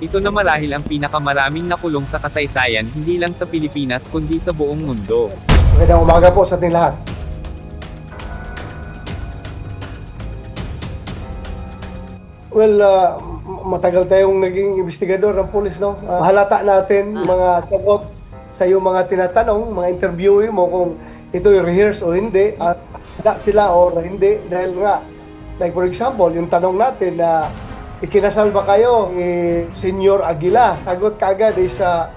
Ito na marahil ang pinakamaraming nakulong sa kasaysayan hindi lang sa Pilipinas kundi sa buong mundo. Magandang umaga po sa ating lahat. Well, uh, matagal tayong naging investigador ng pulis, no? Uh, halata natin mga sagot sa iyong mga tinatanong, mga interviewee mo kung ito yung rehearse o hindi, at handa sila o hindi. Dahil nga, like for example, yung tanong natin na ikinasal ba kayo ni Senyor Aguila? Sagot kagad is uh,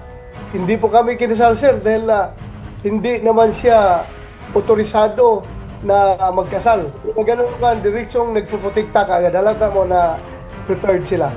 hindi po kami kinasal, sir, dahil uh, hindi naman siya otorisado na uh, magkasal. Kung ganun ka, diretsong nagpuputikta ka agad, halata mo na prepared sila.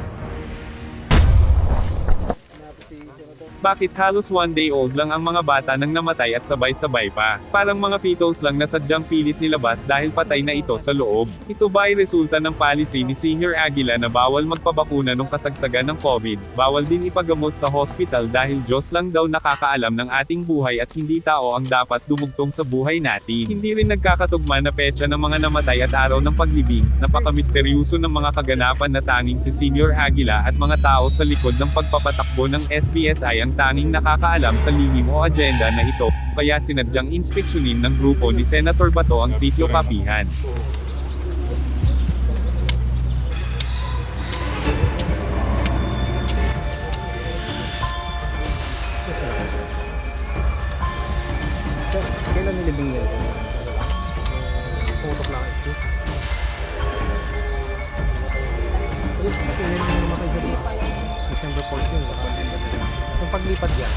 Bakit halos one day old lang ang mga bata nang namatay at sabay-sabay pa? Parang mga fetos lang na sadyang pilit nilabas dahil patay na ito sa loob. Ito ba ay resulta ng policy ni Senior Aguila na bawal magpabakuna nung kasagsagan ng COVID? Bawal din ipagamot sa hospital dahil Diyos lang daw nakakaalam ng ating buhay at hindi tao ang dapat dumugtong sa buhay natin. Hindi rin nagkakatugma na petsa ng mga namatay at araw ng paglibing, napakamisteryoso ng mga kaganapan na tanging si Senior Aguila at mga tao sa likod ng pagpapatakbo ng SBSI ang tanging nakakaalam sa lihim o agenda na ito, kaya sinadyang inspeksyonin ng grupo ni Senator Bato ang sitio Kapihan. December 14. baka. Yung paglipat yan.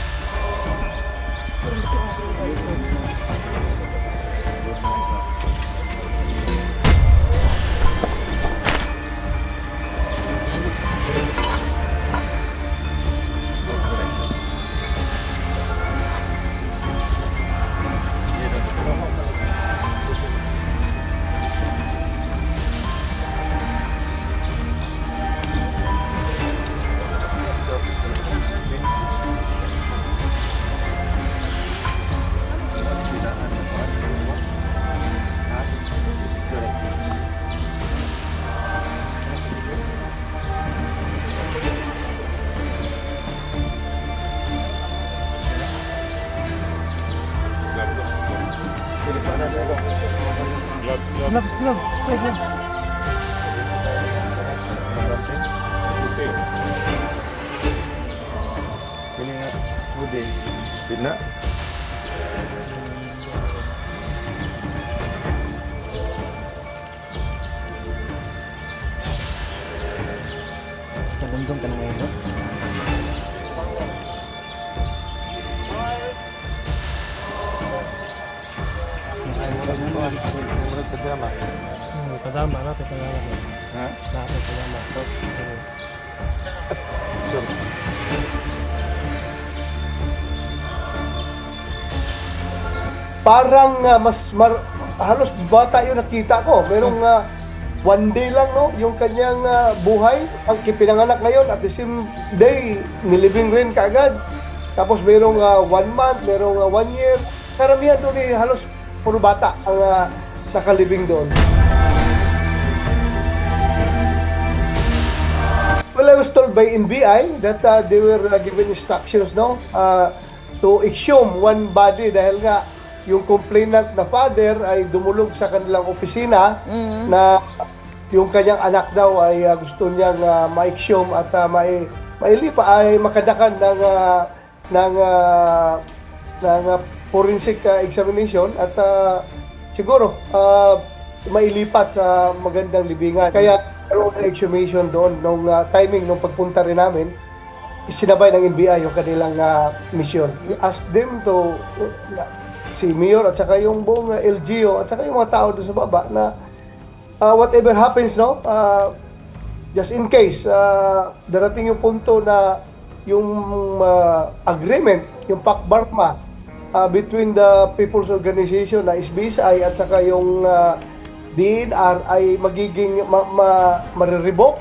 Belum, belum, belum. Ini nak putih. Tidak. Kadang-kadang kan pajama. Hmm, Kasama natin, kasama. Ha? Natin, kasama. Parang uh, mas mar- halos bata yung nakita ko. Merong uh, one day lang no, yung kanyang uh, buhay. Ang kipinanganak ngayon at the same day, nilibing rin kaagad. Tapos merong uh, one month, merong uh, one year. Karamihan doon eh, halos puro bata ang uh, nakalibing doon. Well, I was told by NBI that uh, they were uh, given instructions no uh, to exhume one body dahil nga yung complainant na father ay dumulog sa kanilang opisina na yung kanyang anak daw ay uh, gusto niyang uh, ma-exhume at uh, mai mailipa ay makadakan ng uh, ng uh, ng uh, forensic uh, examination at uh, siguro uh, mailipat sa magandang libingan. Kaya karoon ng exhumation doon nung uh, timing nung pagpunta rin namin sinabay ng NBI yung kanilang uh, mission. We asked them to uh, si Mayor at saka yung buong uh, LGO at saka yung mga tao doon sa baba na uh, whatever happens no uh, just in case uh, darating yung punto na yung uh, agreement yung PAC-BARPMA uh, between the People's Organization na SBSI at saka yung uh, DNR ay magiging ma, ma, marirevoke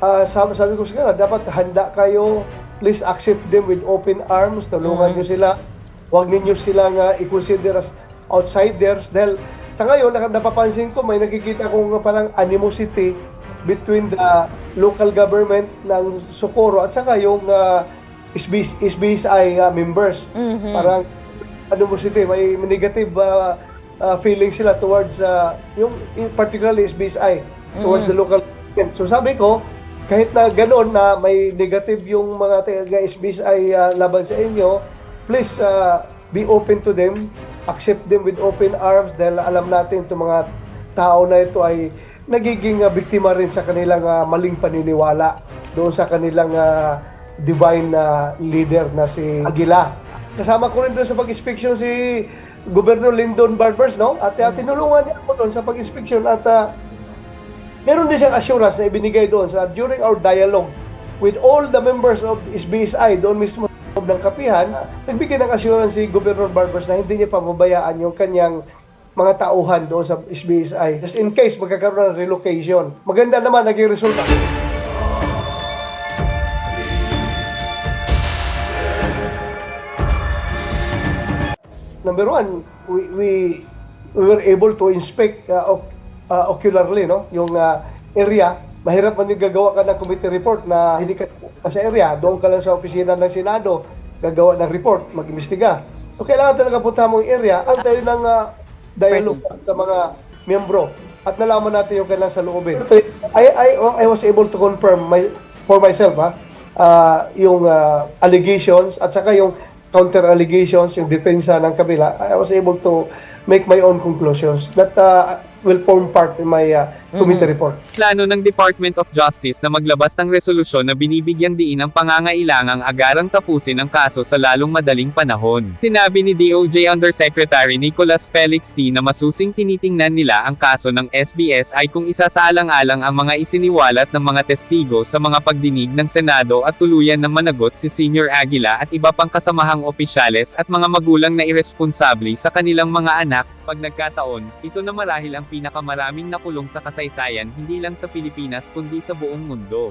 Ah, sabi, sabi ko sa kanila, dapat handa kayo, please accept them with open arms, tulungan nyo sila. Huwag ninyo silang uh, i-consider as outsiders dahil sa ngayon, napapansin ko, may nakikita kong parang animosity between the local government ng Socorro at saka yung uh, SBS, SBSI uh, members. Mhm. Parang ano mo sila, may negative uh, uh, feeling sila towards uh, yung in particularly SBSI towards the local government. So sabi ko, kahit na ganoon na may negative yung mga taga SBSI uh, laban sa inyo, please uh, be open to them, accept them with open arms dahil alam natin itong mga tao na ito ay nagiging uh, biktima rin sa kanilang uh, maling paniniwala doon sa kanilang uh, divine uh, leader na si Aguila. Kasama ko rin doon sa pag-inspection si Governor Lyndon Barbers, no? At uh, tinulungan niya ako doon sa pag-inspection at uh, meron din siyang assurance na ibinigay doon sa during our dialogue with all the members of SBSI doon mismo ng kapihan, nagbigay ng assurance si Governor Barbers na hindi niya pababayaan yung kanyang mga tauhan doon sa SBSI. Just in case magkakaroon ng relocation. Maganda naman naging resulta. Number one, we, we, we were able to inspect uh, oc- uh, ocularly no? yung uh, area. Mahirap man yung gagawa ka ng committee report na hindi ka sa area. Doon ka lang sa opisina ng Senado, gagawa ng report, mag-imbestiga. So kailangan talaga punta mo yung area at tayo ng uh, dialogue sa mga miyembro at nalaman natin yung kailangan sa loobin. I, I, I was able to confirm my, for myself ha, uh, yung uh, allegations at saka yung counter allegations, yung depensa ng kabila, I was able to make my own conclusions. That uh, will form part in my uh, committee report. Plano ng Department of Justice na maglabas ng resolusyon na binibigyang diin ang pangangailangang agarang tapusin ang kaso sa lalong madaling panahon. Sinabi ni DOJ Undersecretary Nicholas Felix T. na masusing tinitingnan nila ang kaso ng SBS ay kung isasaalang-alang ang mga isiniwalat ng mga testigo sa mga pagdinig ng Senado at tuluyan ng managot si Senior Aguila at iba pang kasamahang opisyales at mga magulang na irresponsable sa kanilang mga anak, pag nagkataon, ito na marahil ang pinakamaraming nakulong sa kasaysayan hindi lang sa Pilipinas kundi sa buong mundo.